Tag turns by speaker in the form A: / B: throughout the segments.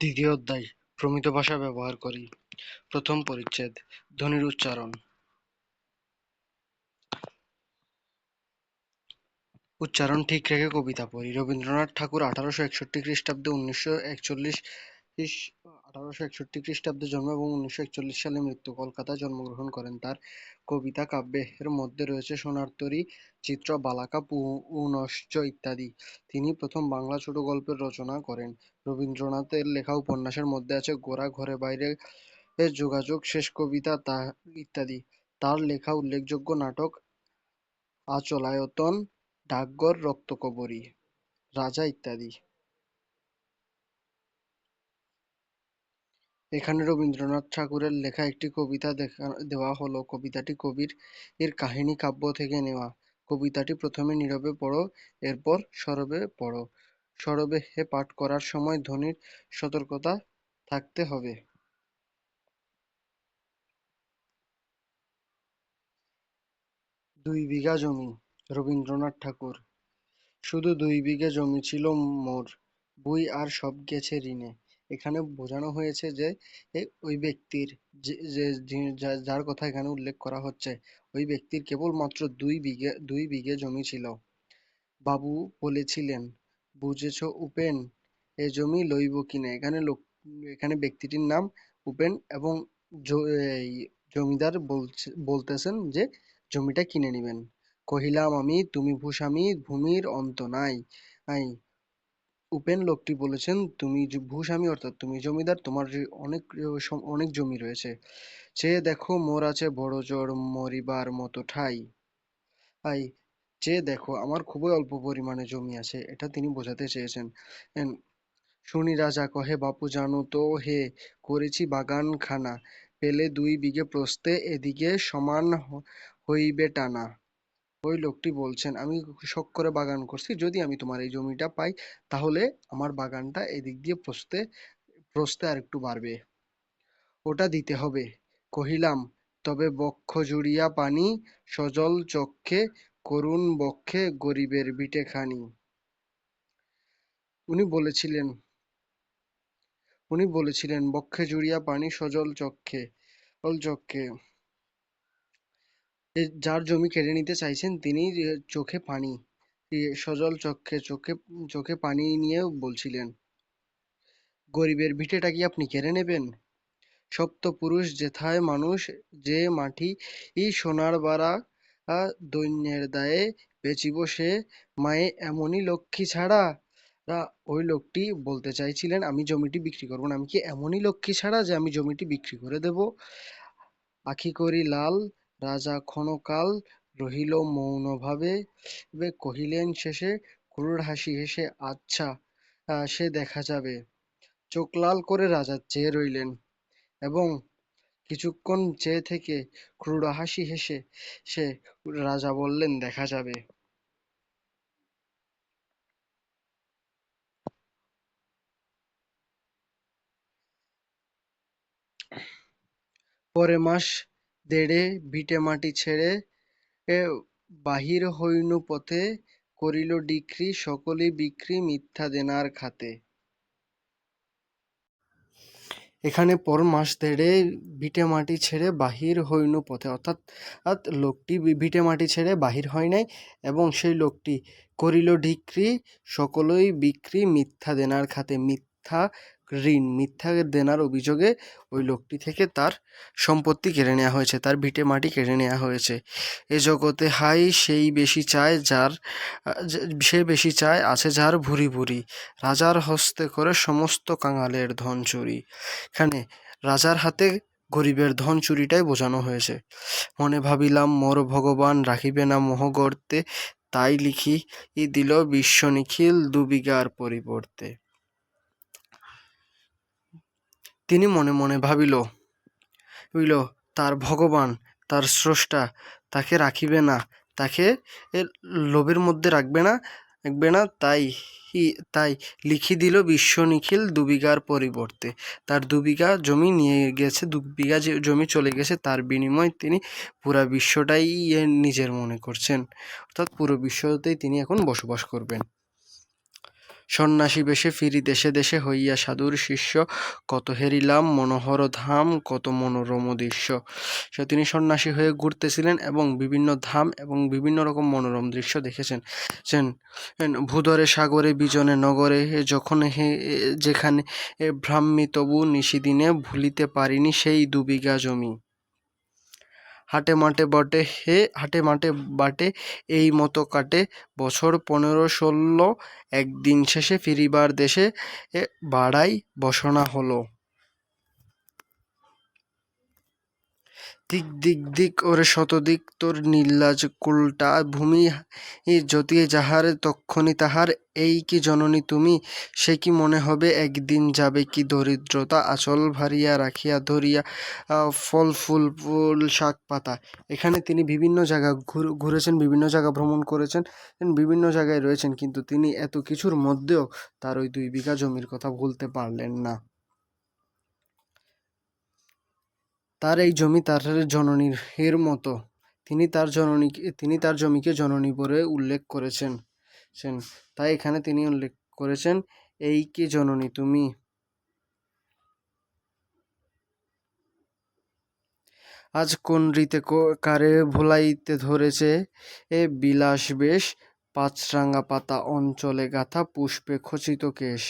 A: দ্বিতীয় অধ্যায়, প্রমিত ভাষা ব্যবহার করি। প্রথম পরিচ্ছেদ, ধ্বনির উচ্চারণ। উচ্চারণ ঠিক রেখে কবিতা পড়ি। রবীন্দ্রনাথ ঠাকুর আঠারোশো একষট্টি খ্রিস্টাব্দে উনিশশো একচল্লিশ আঠারোশো একষট্টি খ্রিস্টাব্দে জন্ম এবং উনিশশো একচল্লিশ সালে মৃত্যু। কলকাতায় জন্মগ্রহণ করেন তার কবিতা কাব্যের মধ্যে রয়েছে সোনার তরী, চিত্র, বালাকা পুনশ্চ ইত্যাদি। তিনি প্রথম বাংলা ছোট গল্পের রচনা করেন। রবীন্দ্রনাথের লেখা উপন্যাসের মধ্যে আছে, গোরা ঘরে বাইরে যোগাযোগ, শেষ কবিতা তা, ইত্যাদি। তার লেখা উল্লেখযোগ্য নাটক, আচলায়তন, ডাকঘর রক্তকরবী রাজা ইত্যাদি। এখানে রবীন্দ্রনাথ ঠাকুরের লেখা একটি কবিতা দেওয়া হলো। কবিতাটি কবির এর কাহিনী কাব্য থেকে নেওয়া। কবিতাটি প্রথমে নীরবে পড়ো, এরপর সরবে পড়ো। সরবে হে পাঠ করার সময় ধ্বনির সতর্কতা থাকতে হবে। দুই বিঘা জমি, রবীন্দ্রনাথ ঠাকুর। শুধু দুই বিঘে জমি ছিল মোর। বই আর সব গেছে ঋণে। এখানে বোঝানো হয়েছে যে ওই ব্যক্তির যে যার কথা এখানে উল্লেখ করা হচ্ছে, ওই ব্যক্তির কেবলমাত্র দুই বিঘে দুই বিঘে জমি ছিল। বাবু বলেছিলেন, বুঝেছ উপেন, এ জমি লইব কিনে? এখানে লোক, এখানে ব্যক্তিটির নাম উপেন এবং জমিদার বলতেছেন যে, জমিটা কিনে নিবেন। কহিলাম, আমি, তুমি ভূস্বামী, ভূমির অন্ত নাই। উপেন লোকটি বলেছেন, তুমি ভূস্বামী অর্থাৎ তুমি জমিদার, তোমার অনেক অনেক জমি রয়েছে চেয়ে দেখো মোর আছে বড় জোর মরিবার মতো ঠাই। আই চেয়ে দেখো আমার খুবই অল্প পরিমাণে জমি আছে, এটা তিনি বোঝাতে চেয়েছেন। শুনি রাজা কহে, বাপু, জানো তো হে, করেছি বাগান খানা পেলে দুই বিঘে প্রস্তে এদিকে সমান হইবে টানা। ওই লোকটি বলছেন, আমি শখ করে বাগান করছি, যদি আমি তোমার এই জমিটা পাই, তাহলে আমার বাগানটা এদিক দিয়ে প্রস্তে আর একটু বাড়বে। ওটা দিতে হবে। কহিলাম, তবে বক্ষ জুড়িয়া পানি, সজল চক্ষে, করুণ বক্ষে, গরিবের বিটে খানি। উনি বলেছিলেন উনি বলেছিলেন, বক্ষে জুড়িয়া পানি, সজল চক্ষে চক্ষে যার জমি কেড়ে নিতে চাইছেন তিনি চোখে পানি সজল চক্ষে চোখে চোখে পানি নিয়ে বলছিলেন, গরিবের ভিটেটা কি আপনি কেড়ে নেবেন? সপ্তপুরুষ যেথায় মানুষ, যে মাটি সোনার বাড়া দৈন্যের দায়ে বেচিব সে মায়ে এমনই লক্ষ্মী ছাড়া। ওই লোকটি বলতে চাইছিলেন, আমি জমিটি বিক্রি করব না, আমি কি এমনই লক্ষ্মী ছাড়া যে আমি জমিটি বিক্রি করে দেব? আখি করি লাল রাজা ক্ষণকাল রহিল মৌনভাবে। কহিলেন শেষে, ক্রুর হাসি হেসে আচ্ছা সে দেখা যাবে চোখ লাল করে রাজা চেয়ে রইলেন এবং কিছুক্ষণ চেয়ে থেকে ক্রুর হাসি হেসে সে রাজা বললেন, দেখা যাবে। পরে মাস দেড়ে ভিটেমাটি ছেড়ে বাহির হইনু পথে করিল ডিক্রি সকলই বিক্রি মিথ্যা দেনার খাতে। এখানে পর মাস দেড়ে ভিটে মাটি ছেড়ে বাহির হইনু পথে। অর্থাৎ লোকটি ভিটে মাটি ছেড়ে বাহির হয় নাই এবং সেই লোকটি করিল ডিক্রি, সকলই বিক্রি মিথ্যা দেনার খাতে। মিথ্যা ঋণ, মিথ্যা দেনার অভিযোগে ওই লোকটি থেকে তার সম্পত্তি কেড়ে নেওয়া হয়েছে, তার ভিটে মাটি কেড়ে নেওয়া হয়েছে। এ জগতে হাই সেই বেশি চায় যার, সে বেশি চায় আছে যার ভুরি ভুরি। রাজার হস্তে করে সমস্ত কাঙালের ধন চুরি। এখানে রাজার হাতে গরিবের ধন চুরিটাই বোঝানো হয়েছে। মনে ভাবিলাম, মোর ভগবান রাখিবে না মোহ গর্তে তাই লিখি ই দিল বিশ্ব নিখিল দুবিঘার পরিবর্তে। তিনি মনে মনে ভাবিল, হইল, তার ভগবান, তার স্রষ্টা, তাকে রাখিবে না, তাকে লোভের মধ্যে রাখবে না রাখবে না, তাই তাই লিখি দিল বিশ্ব নিখিল দু বিঘার পরিবর্তে। তার দু বিঘা জমি নিয়ে গেছে দু বিঘা যে জমি চলে গেছে, তার বিনিময়ে তিনি পুরা বিশ্বটাই নিজের মনে করছেন। অর্থাৎ পুরো বিশ্বতেই তিনি এখন বসবাস করবেন। সন্ন্যাসী বেশে ফিরি দেশে দেশে হইয়া সাধুর শিষ্য, কত হেরিলাম মনোহর ধাম, কত মনোরম দৃশ্য। সে তিনি সন্ন্যাসী হয়ে ঘুরতেছিলেন এবং বিভিন্ন ধাম এবং বিভিন্ন রকম মনোরম দৃশ্য দেখেছেন। ভূধরে, সাগরে, বিজনে, নগরে যখন হে যেখানে ভ্রাম্যি তবু নিশিদিনে ভুলিতে পারিনি সেই দুবিঘা জমি। হাটে মাঠে বটে, হে হাটে মাঠে বাটে, এই মতো কাটে। বছর পনেরো ষোলো, একদিন শেষে ফিরিবার দেশে বাড়াই বসনা হলো। দিক দিক দিক ওরে শতদিক তোর নীলাজ কুলটা, ভূমি যদি যাহার, তক্ষণি তাহার, এই কি জননী তুমি? সে কি মনে হবে একদিন যাবে কি দরিদ্রতা? আচল ভারিয়া রাখিয়া ধরিয়া ফল, ফুল ফুল, শাক, পাতা। এখানে তিনি বিভিন্ন জায়গা ঘুর- ঘুরেছেন, বিভিন্ন জায়গা ভ্রমণ করেছেন, বিভিন্ন জায়গায় রয়েছেন, কিন্তু তিনি এত কিছুর মধ্যেও তার ওই দুই বিঘা জমির কথা ভুলতে পারলেন না। তার এই জমি তার জননীর এর মতো। তিনি তার জননীকে তিনি তার জমিকে জননী বলে উল্লেখ করেছেন। তাই এখানে তিনি উল্লেখ করেছেন, এই কি জননী তুমি? আজ কোন রীতে কারে ভুলাইতে ধরেছে? এ বিলাস বেশ পাঁচরাঙা পাতা অঞ্চলে গাথা পুষ্পে খচিত কেশ।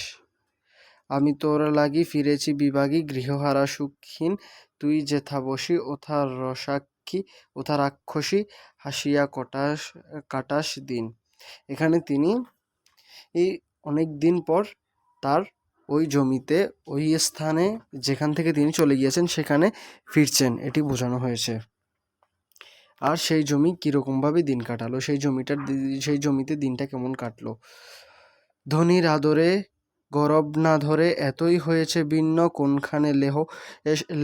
A: আমি তোর লাগি ফিরেছি বিভাগী গৃহহারা সুখহীন তুই যেথা বসি, ওথা রসাক্ষী ওথা রাক্ষসী হাসিয়া কটাস, কাটাস দিন। এখানে তিনি এই অনেক দিন পর তার ওই জমিতে, ওই স্থানে, যেখান থেকে তিনি চলে গিয়েছেন, সেখানে ফিরছেন। এটি বোঝানো হয়েছে। আর সেই জমি কীরকমভাবে দিন কাটালো? সেই জমিটার সেই জমিতে দিনটা কেমন কাটলো? ধনির আদরে গরব না ধরে এতই হয়েছে ভিন্ন কোনখানে লেহ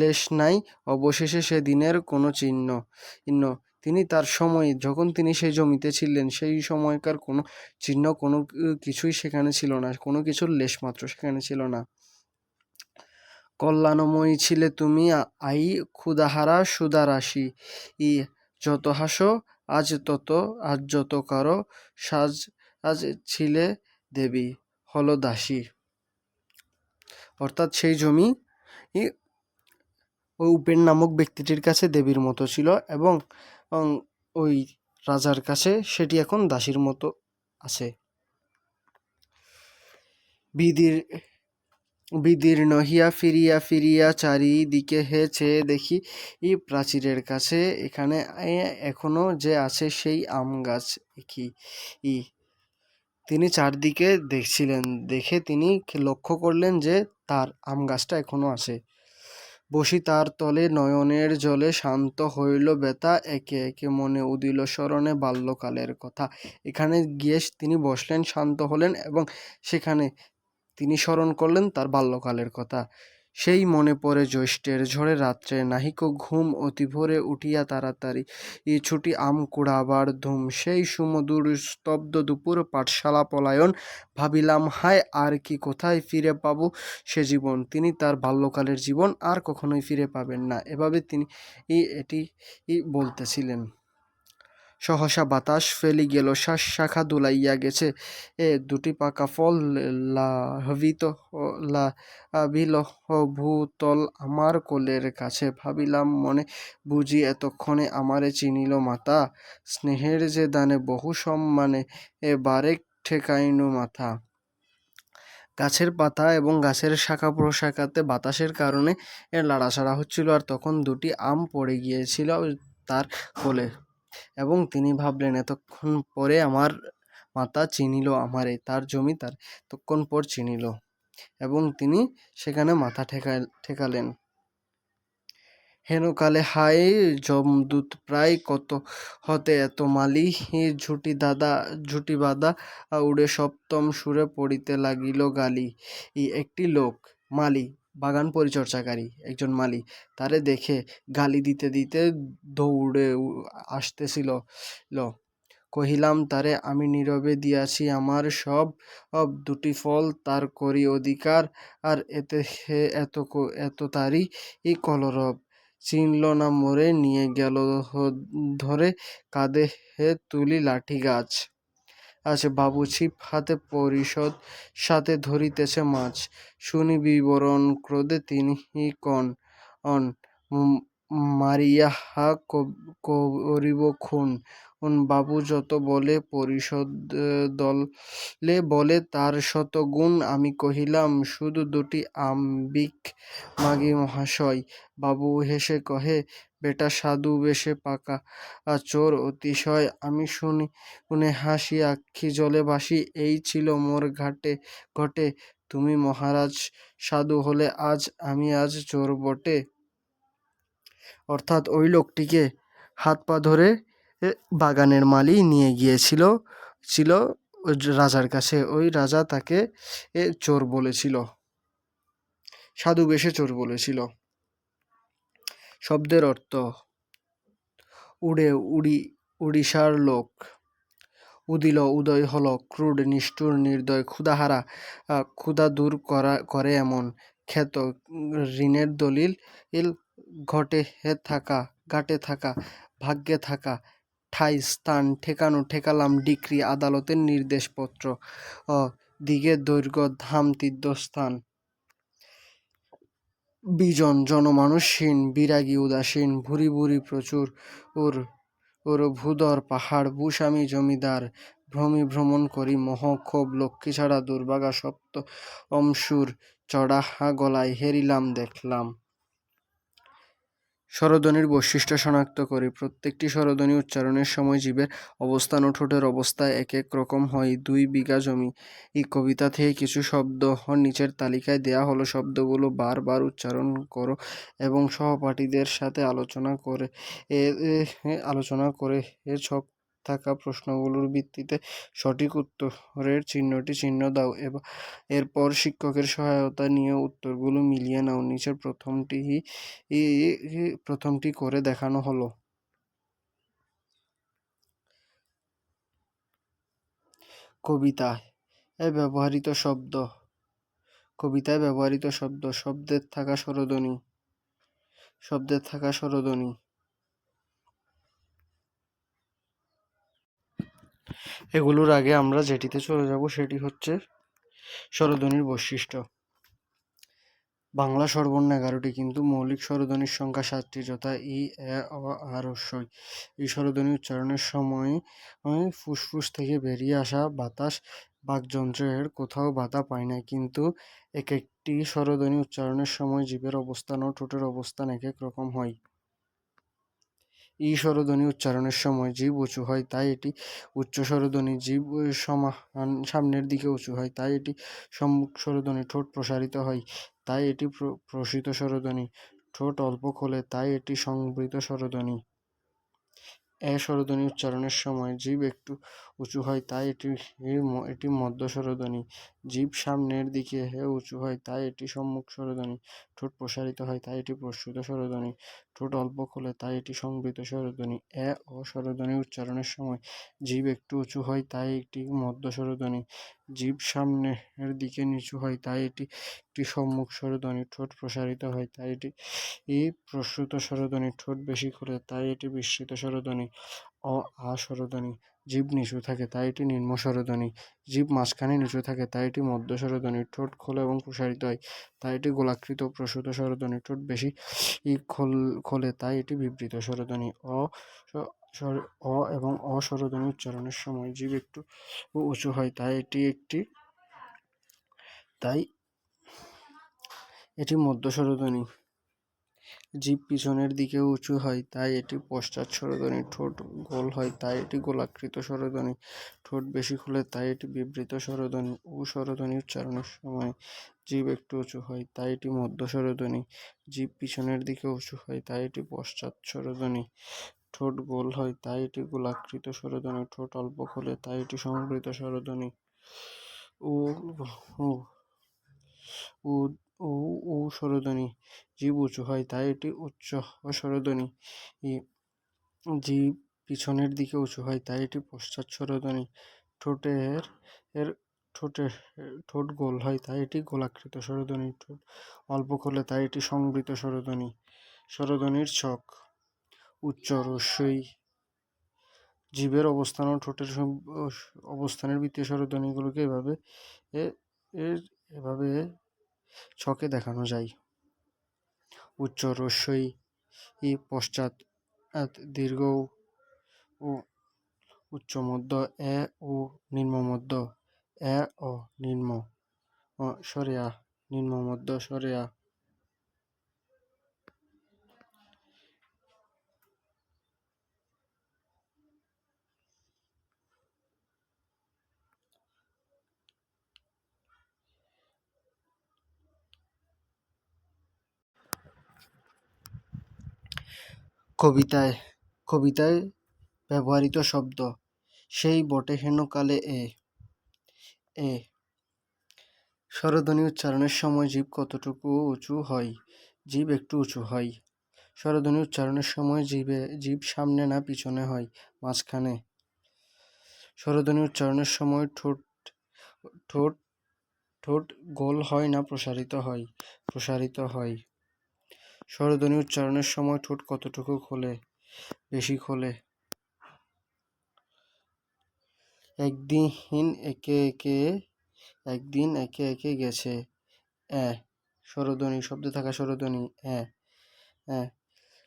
A: লেশ নাই, অবশেষে সে দিনের কোনো চিহ্ন চিহ্ন তিনি তার সময়ে, যখন তিনি সেই জমিতে ছিলেন, সেই সময়কার কোনো চিহ্ন, কোনো কিছুই সেখানে ছিল না, কোনো কিছুর লেশ মাত্র সেখানে ছিল না। কল্যাণময়ী ছিলে তুমি আই ক্ষুদাহারা সুদারাশি ই, যত হাসো, আজ তত, আজ যত কারও, সাজ, আজ ছিলে দেবী। হলো দাসী অর্থাৎ সেই জমি ওই উপেন নামক ব্যক্তিটির কাছে দেবীর মতো ছিল এবং ওই রাজার কাছে সেটি এখন দাসীর মতো আছে। বিদির বিদীর্ণ হিয়া ফিরিয়া ফিরিয়া চারিদিকে হে চেয়ে দেখি ই প্রাচীরের কাছে। এখানে এখনও যে আছে সেই আম গাছ কি ই তিনি চারদিকে দেখছিলেন, দেখে তিনি লক্ষ্য করলেন যে তার আম গাছটা এখনও আছে। বসি তার তলে নয়নের জলে শান্ত হইল বেতা একে একে মনে উদিল স্মরণে বাল্যকালের কথা। এখানে গিয়ে তিনি বসলেন, শান্ত হলেন এবং সেখানে তিনি স্মরণ করলেন তার বাল্যকালের কথা। সেই মনে পড়ে জ্যৈষ্ঠের ঝড়ে রাত্রে নাহিক ঘুম অতি ভোরে উঠিয়া তাড়াতাড়ি ই ছুটি আম কুড়াবার ধুম। সেই সুমধুর স্তব্ধ দুপুর পাঠশালা পলায়ন ভাবিলাম, হায়, আর কি কোথায় ফিরে পাব সে জীবন? তিনি তার বাল্যকালের জীবন আর কখনোই ফিরে পাবেন না। এভাবে তিনি এটি বলতেছিলেন। সহসা বাতাস ফেলি গেল, শ্বাস শাখা দুলাইয়া গেছে। এ দুটি পাকা ফল লাভিত লাভিল ভূতল আমার কোলের কাছে। ভাবিলাম মনে, বুঝি এতক্ষণে আমারে চিনিল মাতা। স্নেহের যে দানে বহু সম্মানে, এ বারেক ঠেকাইনু মাথা। গাছের পাতা এবং গাছের শাখা প্রশাখাতে বাতাসের কারণে এ লাড়াচাড়া হচ্ছিল, আর তখন দুটি আম পড়ে গিয়েছিল তার কোলে। এবং তিনি ভাবলেন, এতক্ষণ পরে আমার মাতা চিনিল আমারে, তার জমি তার এতক্ষণ পর চিনিল। এবং তিনি সেখানে মাথা ঠেকা ঠেকালেন। হেনকালে, হায় যমদূত, প্রায় কত হতে এত মালি ঝুটি দাদা, ঝুটি বাদা উড়ে সপ্তম সুরে পড়িতে লাগিল গালি। একটি লোক, মালি বাগান পরিচর্যাকারী একজন মালি তারে দেখে গালি দিতে দিতে দৌড়ে আসতেছিল। কহিলাম, তারে আমি নীরবে দিয়াছি, আমার সব দুটি ফল তার করি অধিকার, আর এতে হে এত এত তারই এই কলরব। চিনল না, মোরে নিয়ে গেল ধরে কাঁধে হে তুলি লাঠি গাছ। আছে। বাবু ছিপ হাতে পরিষদ সাথে ধরিতেছে মাছ। শুনি বিবরণ ক্রোধে তিনি কন, অন মারিয়া হা করিব খুন। বাবু যত বলে পরিষদ দলে বলে তার শত গুণ। আমি কহিলাম, শুধু দুটি আম্বিক মাগি মহাশয়। বাবু হেসে কহে বেটা সাধু বেশে পাকা। চোর অতিশয়। আমি শুনি, শুনে হাসি আক্ষি জলে ভাসি। এই ছিল মোর ঘাটে, ঘটে। তুমি মহারাজ সাধু হলে আজ আমি আজ চোর বটে। অর্থাৎ ওই লোকটিকে হাত পা ধরে বাগানের মালি নিয়ে গিয়েছিল, ছিল রাজার কাছে। ওই রাজা তাকে চোর বলেছিল। সাধু বেশে চোর বলেছিল। শব্দের অর্থ উড়ে উড়ি উড়িষ্যার লোক। উদিল উদয় হল ক্রুড নিষ্ঠুর নির্দয় ক্ষুধাহারা। আহ, ক্ষুধা দূর করা করে এমন। খ্যাত ঋণের দলিল ইল ঘটে হে থাকা ঘাটে থাকা ভাগ্যে থাকা। ঠাই স্থান ঠেকানো ঠেকালাম ডিক্রি আদালতের নির্দেশপত্র। অ, দিগের দৈর্ঘ্য ধাম তীর্থস্থান। বিজন জনমানুষহীন, বিরাগী, উদাসীন, ভুরি ভুরি প্রচুর। ওর ওর ভূদর পাহাড়, ভূস্বামী জমিদার, ভ্রমি ভ্রমণ করি মহ ক্ষোভ লক্ষ্মী ছাড়া দুর্বাগা সপ্ত অংশুর চড়াহা গলায় হেরিলাম, দেখলাম। স্বরধ্বনির বৈশিষ্ট্য শনাক্ত করি। প্রত্যেকটি স্বরধ্বনি উচ্চারণের সময় জীবের অবস্থান ও ঠোঁটের অবস্থা এক এক রকম হয়। দুই বিঘা জমি। এই কবিতা থেকে কিছু শব্দ নিচের তালিকায় দেয়া হলো। শব্দগুলো বারবার উচ্চারণ করো এবং সহপাঠীদের সাথে আলোচনা করে আলোচনা করে ছক থাকা প্রশ্নগুলোর ভিত্তিতে সঠিক উত্তরের চিহ্নটি চিহ্ন দাও এবং এরপর শিক্ষকের সহায়তা নিয়ে উত্তরগুলো মিলিয়ে নাও। নিচের প্রথমটি প্রথমটি করে দেখানো হলো। কবিতায় ব্যবহৃত শব্দ। কবিতায় ব্যবহৃত শব্দ, শব্দের থাকা স্বরধ্বনি শব্দের থাকা স্বরধ্বনি এগুলোর আগে আমরা যেটিতে চলে যাব সেটি হচ্ছে স্বরধ্বনির বৈশিষ্ট্য। বাংলা স্বরবর্ণ এগারোটি কিন্তু মৌলিক স্বরধ্বনির সংখ্যা সাতটি, যথা ই, এ, অ আ রস্বই এই স্বরধ্বনি উচ্চারণের সময় ফুসফুস থেকে বেরিয়ে আসা বাতাস, বাকযন্ত্রের কোথাও বাধা পায় না। কিন্তু এক একটি স্বরধ্বনি উচ্চারণের সময় জীবের অবস্থান ও ঠোঁটের অবস্থান এক এক রকম হয়। ই স্বরধ্বনি উচ্চারণের সময় জীব উঁচু হয়, তাই এটি উচ্চ স্বরধ্বনি। জীব সমান সামনের দিকে উঁচু হয়, তাই এটি সম্মুখ স্বরধ্বনি। ঠোঁট প্রসারিত হয়, তাই এটি প্রসিত স্বরধ্বনি। ঠোঁট অল্প খোলে, তাই এটি সংবৃত স্বরধ্বনি। এ স্বরধ্বনি উচ্চারণের সময় জীব একটু উঁচু হয়, তাই এটি এটি মধ্য স্বরধ্বনি জীব সামনের দিকে হে উঁচু হয়, তাই এটি সম্মুখ স্বরধ্বনি ঠোঁট প্রসারিত হয়, তাই এটি প্রসৃত স্বরধ্বনি ঠোঁট অল্প খোলে, তাই এটি সংবৃত স্বরধ্বনি এ ও স্বরধ্বনি উচ্চারণের সময় জীব একটু উঁচু হয়, তাই এটি মধ্য স্বরধ্বনি জীব সামনের দিকে নিচু হয়, তাই এটি একটি সম্মুখ স্বরধ্বনি ঠোঁট প্রসারিত হয়, তাই এটি এই প্রসৃত স্বরধ্বনি ঠোঁট বেশি খোলে, তাই এটি বিস্মৃত স্বরধ্বনি অ, আ স্বরধ্বনি জীব নিচু থাকে, তাই এটি নিম্ন স্বরধ্বনি জীব মাঝখানে নিচু থাকে, তাই এটি মধ্য স্বরধ্বনি ঠোঁট খোলে এবং প্রসারিত হয়, তাই এটি গোলাকৃত প্রসূত স্বরধ্বনি ঠোঁট বেশি খোল, খোলে, তাই এটি বিবৃত স্বরধ্বনি অ অ এবং অ স্বরধ্বনি উচ্চারণের সময় জীব একটু উঁচু হয়, তাই এটি একটি, তাই এটি মধ্য স্বরধ্বনি জিভ পিছনের দিকে উঁচু হয়, তাই এটি পশ্চাৎ স্বরধ্বনি ঠোঁট গোল হয়, তাই এটি গোলাকৃত স্বরধ্বনি ঠোঁট বেশি খুলে, তাই এটি বিবৃত স্বরধ্বনি উ স্বরধ্বনি উচ্চারণের সময় জিভ একটু উঁচু হয়, তাই এটি মধ্য স্বরধ্বনি জিভ পিছনের দিকে উঁচু হয়, তাই এটি পশ্চাৎ স্বরধ্বনি ঠোঁট গোল হয়, তাই এটি গোলাকৃত স্বরধ্বনি ঠোঁট অল্প খোলে, তাই এটি সংবৃত স্বরধ্বনি উ উ উ উ স্বরধ্বনি জীব উঁচু হয় তাই এটি উচ্চ স্বরধ্বনি জীব পিছনের দিকে উঁচু হয় তাই এটি পশ্চাৎ স্বরধ্বনি ঠোঁটের, এর ঠোঁটের, ঠোঁট গোল হয় তাই এটি গোলাকৃত স্বরধ্বনি ঠোঁট অল্প খোলে তাই এটি সংবৃত স্বরধ্বনি স্বরধ্বনির ছক, উচ্চ রস্যই জীবের অবস্থান ও ঠোঁটের ও অবস্থানের ভিত্তিতে স্বরধ্বনিগুলোকে এভাবে এভাবে ছকে দেখানো যায়। উচ্চ রস্যই পশ্চাৎ দীর্ঘ ও উচ্চ মধ্য এ ও নিম্ন মধ্য এ ও নিম্ন ও সরে আ নিম্ন মধ্য সরে কবিতায় কবিতায় ব্যবহৃত শব্দ। সেই বটে হেন কালে এ এ। স্বরধ্বনি উচ্চারণের সময় জীব কতটুকু উঁচু হয়, জীব একটু উঁচু হয়। স্বরধ্বনি উচ্চারণের সময় জীবে, জীব সামনে না পিছনে হয়, মাঝখানে। স্বরধ্বনি উচ্চারণের সময় ঠোঁট ঠোঁট ঠোঁট গোল হয় না প্রসারিত হয় প্রসারিত হয়। স্বরধ্বনি উচ্চারণের সময় ঠোঁট কতটুকু খোলে? বেশি খোলে। একদিন একে একে, একদিন একে একে গেছে। এ, স্বরধ্বনি, শব্দে থাকা স্বরধ্বনি। এ এ,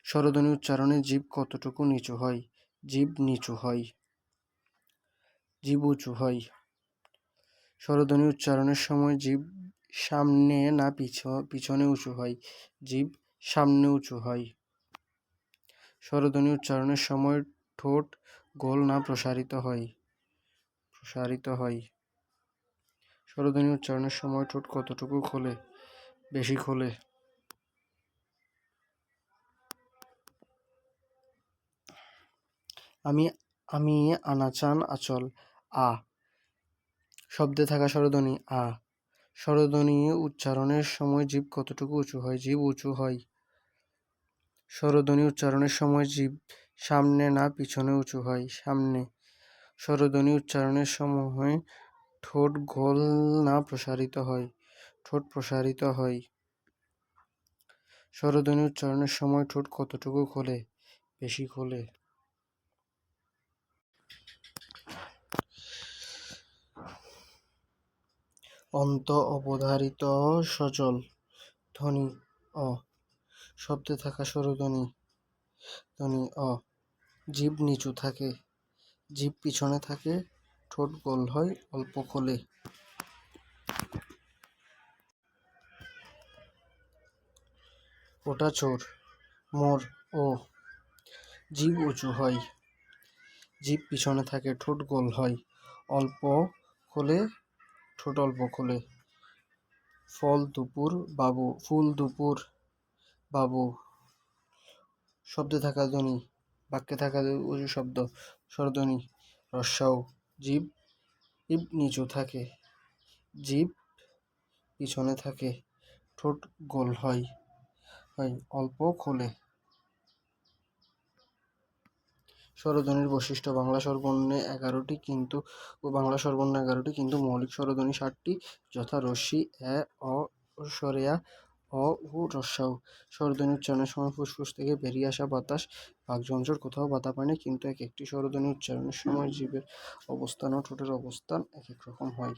A: স্বরধ্বনি উচ্চারণে জীব কতটুকু নিচু হয়? জীব নিচু হয়। জীব উঁচু হয়। স্বরধ্বনি উচ্চারণের সময় জীব সামনে না পিছ, পিছনে উঁচু হয়। জীব সামনে উঁচু হয়। স্বরধ্বনি উচ্চারণের সময় ঠোঁট গোল না প্রসারিত হয়। প্রসারিত হয়। স্বরধ্বনি উচ্চারণের সময় ঠোঁট কতটুকু খোলে? বেশি খোলে। আমি আমি আনাচান আচল। আ। শব্দে থাকা স্বরধ্বনি আ। স্বরধ্বনি উচ্চারণের সময় জীব কতটুকু উঁচু হয়? জীব উঁচু হয়। স্বরধ্বনি উচ্চারণের সময় জীব সামনে না পিছনে উঁচু হয়, সামনে। স্বরধ্বনি উচ্চারণের সময় ঠোঁট গোল না প্রসারিত হয়, ঠোঁট প্রসারিত হয়। স্বরধ্বনি উচ্চারণের সময় ঠোঁট কতটুকু খোলে? বেশি খোলে। অন্ত অবধারিত সজল ধ্বনি, অ। শব্দে থাকা স্বরধ্বনি ধ্বনি। অ। জীব নিচু থাকে। জীব পিছনে থাকে। ঠোঁট গোল হয় অল্প খোলে ওটা চোর। মোর ও। জীব উঁচু হয়। জীব পিছনে থাকে। ঠোঁট গোল হয় অল্প খোলে ঠোঁট অল্প খোলে ফল দুপুর, বাবু, ফুল দুপুর। বাবু। শব্দে থাকা ধ্বনি, বাক্যে থাকা উঁচু শব্দ, স্বরধ্বনি রস্যাও জীব জীব নিচু থাকে, জীব পিছনে থাকে, ঠোঁট গোল হয় হয় অল্প খোলে। স্বরধ্বনির বৈশিষ্ট্য, বাংলা স্বরবর্ণে এগারোটি কিন্তু, ও বাংলা স্বরবর্ণ এগারোটি কিন্তু মৌলিক স্বরধ্বনি ষাটটি, যথা রস্যি এ, অ, স্বরেয়া অ ও রস্যাউ স্বরধ্বনি উচ্চারণের সময় ফুসফুস থেকে বেরিয়ে আসা বাতাস বাকযন্ত্রের কোথাও বাধা পায় না কিন্তু এক একটি স্বরধ্বনি উচ্চারণের সময় জীবের অবস্থান ও ঠোঁটের অবস্থান এক এক রকম হয়।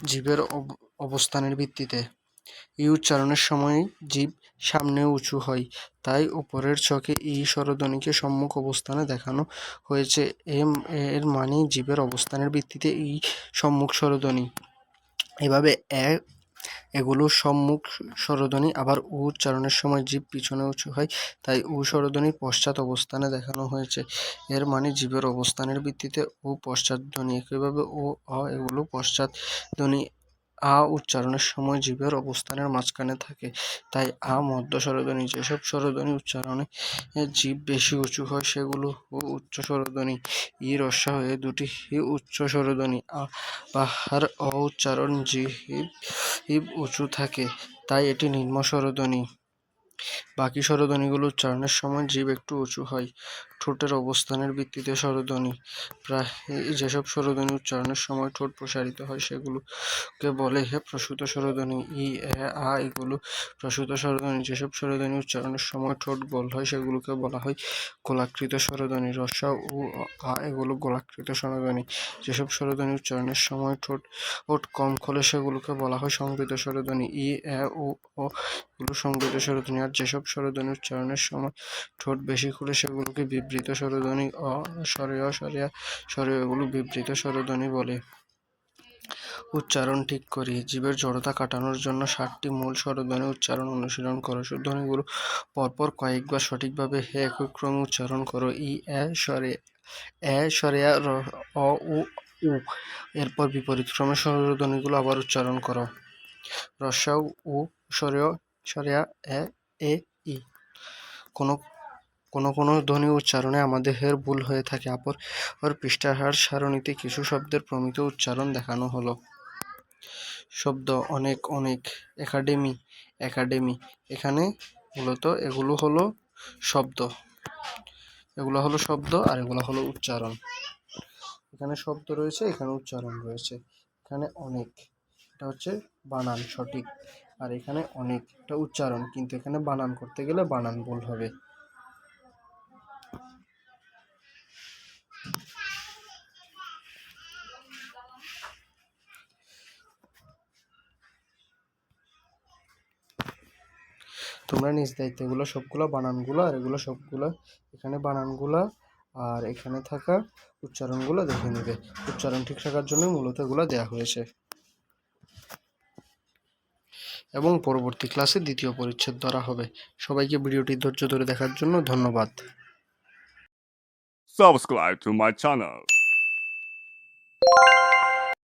A: জীবের অব- অবস্থানের ভিত্তিতে এই উচ্চারণের সময় জীব সামনে উঁচু হয়। তাই উপরের ছকে ই স্বরধ্বনিকে সম্মুখ অবস্থানে দেখানো হয়েছে। এম এর মানে জীবের অবস্থানের ভিত্তিতে ই সম্মুখ স্বরধ্বনি এভাবে এ, এগুলো সম্মুখ স্বরধ্বনি আবার উ উচ্চারণের সময় জীব পিছনে উঁচু হয়, তাই উ স্বরধ্বনি পশ্চাৎ অবস্থানে দেখানো হয়েছে। এর মানে জীবের অবস্থানের ভিত্তিতে ও পশ্চাৎ ধ্বনি একইভাবে ও, অ, এগুলো পশ্চাৎ ধ্বনি আ উচ্চারণের সময় জীবের অবস্থানের মাঝখানে থাকে। তাই আ, মধ্য স্বরধ্বনি যেসব স্বরধ্বনি উচ্চারণে জীব বেশি উঁচু হয়, সেগুলো উচ্চ স্বরধ্বনি ই রসা হয়ে দুটি উচ্চ স্বরধ্বনি আ, বাহার অ উচ্চারণ জীব উঁচু থাকে, তাই এটি নিম্ন স্বরধ্বনি বাকি স্বরধ্বনিগুলো উচ্চারণের সময় জীব একটু উঁচু হয়। ঠোঁটের অবস্থানের ভিত্তিতে স্বরধ্বনি প্রায় যেসব স্বরধ্বনি উচ্চারণের সময় ঠোঁট প্রসারিত হয়, সেগুলোকে বলে হে প্রসূত স্বরধ্বনি ই, এ, আ, এগুলো প্রসূত স্বরধ্বনি যেসব স্বরধ্বনি উচ্চারণের সময় ঠোঁট গোল হয়, সেগুলোকে বলা হয় গোলাকৃত স্বরধ্বনি রস্যা ও আ, এগুলো গোলাকৃত স্বরধ্বনি যেসব স্বরধ্বনি উচ্চারণের সময় ঠোঁট ঠোঁট কম খোলে, সেগুলোকে বলা হয় সংবৃত স্বরধ্বনি ই, এ ও ও এগুলো সংবৃত স্বরধ্বনি আর যেসব স্বরধ্বনি উচ্চারণের সময় ঠোঁট বেশি খুলে, সেগুলোকে বিবৃত স্বরধ্বনি অ, স্বরে অ, স্বরে এগুলো বিবৃত স্বরধ্বনি বলে। উচ্চারণ ঠিক করি। জীবের জড়তা কাটানোর জন্য ষাটটি মূল স্বরধ্বনি উচ্চারণ অনুশীলন করো। ধ্বনিগুলো পরপর কয়েকবার সঠিকভাবে হে একই ক্রমে উচ্চারণ করো। ই, এ, স্বরে এ, স্বরে র, অ, উ উ। এরপর বিপরীত ক্রমে স্বরধ্বনিগুলো আবার উচ্চারণ করো। রস্যা উ, স্বরে অ, স্বরে এ এ, ই। কোনো কোনো কোনো ধ্বনি উচ্চারণে আমাদের হের ভুল হয়ে থাকে। অপর পৃষ্ঠাহার সারণীতে কিছু শব্দের প্রমিত উচ্চারণ দেখানো হলো। শব্দ অনেক অনেক, একাডেমি একাডেমি। এখানে মূলত এগুলো হলো শব্দ। এগুলো হলো শব্দ আর এগুলো হলো উচ্চারণ। এখানে শব্দ রয়েছে, এখানে উচ্চারণ রয়েছে। এখানে অনেক, এটা হচ্ছে বানান সঠিক। আর এখানে অনেকটা উচ্চারণ। কিন্তু এখানে বানান করতে গেলে বানান ভুল হবে। তোমরা নিজ দায়িত্বে এগুলো সবগুলো বানানগুলো আর এগুলো সবগুলো এখানে বানানগুলো আর এখানে থাকা উচ্চারণগুলো দেখে নেবে। উচ্চারণ ঠিক থাকার জন্য মূলত এগুলো দেওয়া হয়েছে। এবং পরবর্তী ক্লাসে দ্বিতীয় পরিচ্ছেদ ধরা হবে। সবাইকে ভিডিওটি ধৈর্য ধরে দেখার জন্য ধন্যবাদ।
B: Subscribe to my channel.